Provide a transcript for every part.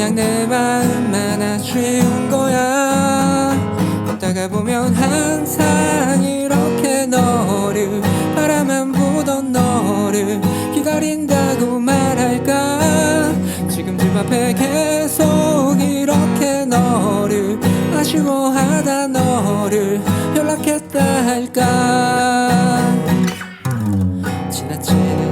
그냥 내 마음만 아쉬운 거야. 걷다가 보면 항상 이렇게 너를 바라만 보던 너를 기다린다고 말할까? 지금 집 앞에 계속 이렇게 너를 아쉬워하다 너를 연락했다 할까? 지나치는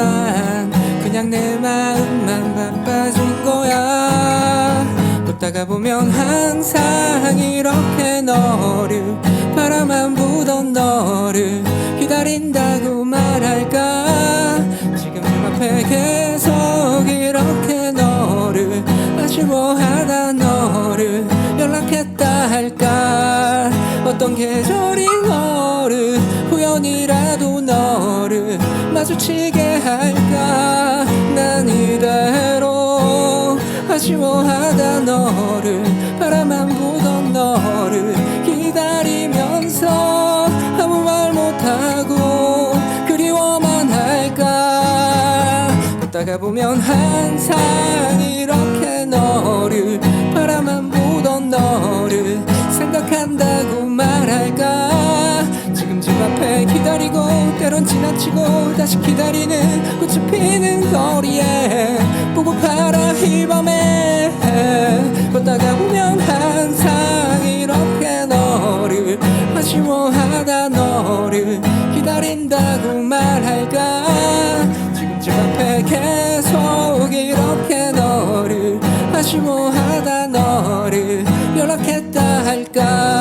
뒤돌아보지만 그냥 내 마음만 바빠진 거야. 걷다가 보면 항상 이렇게 너를 바라만 보던 너를 기다린다고 말할까? 지금 내 앞에 계속 이렇게 너를 아쉬워하다 너를 연락했다 할까? 어떤 계절이 너를 우연이라도 너를 마주치게 아쉬워하다 너를 바라만 보던 너를 기다리면서 아무 말 못하고 그리워만 할까? 걷다가 보면 항상 이렇게 너 지나치고 다시 기다리는 꽃이 피는 거리에 보고 팔아 이 밤에 걷다가 보면 항상 이렇게 너를 아쉬워하다 너를 기다린다고 말할까? 지금 제 앞에 계속 이렇게 너를 아쉬워하다 너를 연락했다 할까?